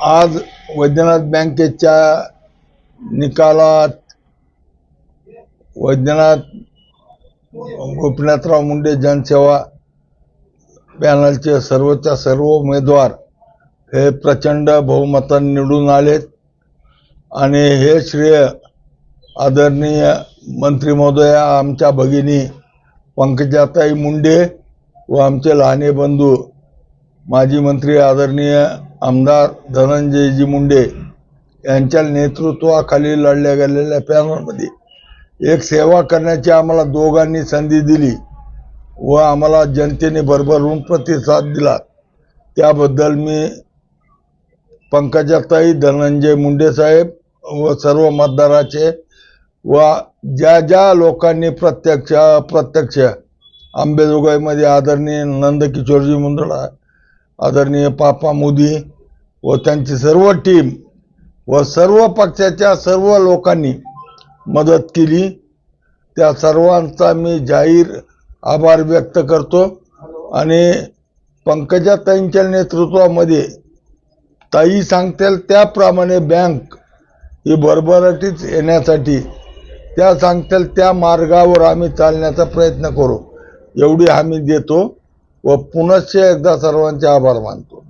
आज वैद्यनाथ बँकेच्या निकालात वैद्यनाथ गोपीनाथराव मुंडे जनसेवा पॅनलचे सर्वच्या सर्व उमेदवार हे प्रचंड बहुमताने निवडून आलेत. आणि हे श्रेय आदरणीय मंत्री महोदया आमच्या भगिनी पंकजाताई मुंडे व आमचे लहाने बंधू माजी मंत्री आदरणीय आमदार धनंजयजी मुंडे यांच्या नेतृत्वाखाली लढल्या गेलेल्या पॅनलमध्ये एक सेवा करण्याची आम्हाला दोघांनी संधी दिली व आम्हाला जनतेने भरभरून प्रतिसाद दिला. त्याबद्दल मी पंकजाताई धनंजय मुंडे साहेब व सर्व मतदाराचे व ज्या ज्या लोकांनी प्रत्यक्ष प्रत्यक्ष आंबेजोगाईमध्ये आदरणीय नंदकिशोरजी मुंदडा आदरणीय पापा मोदी व त्यांची सर्व टीम व सर्व पक्षाच्या सर्व लोकांनी मदत केली. त्या सर्वांचा मी जाहीर आभार व्यक्त करतो आणि पंकजाताईंच्या नेतृत्वामध्ये ताई सांगतील त्याप्रमाणे बँक ही भरभराटीच येण्यासाठी त्या सांगतील त्या मार्गावर आम्ही चालण्याचा प्रयत्न करू. एवढी हमी देतो. व पुनश्च एकदा सर्वांचे आभार मानतो.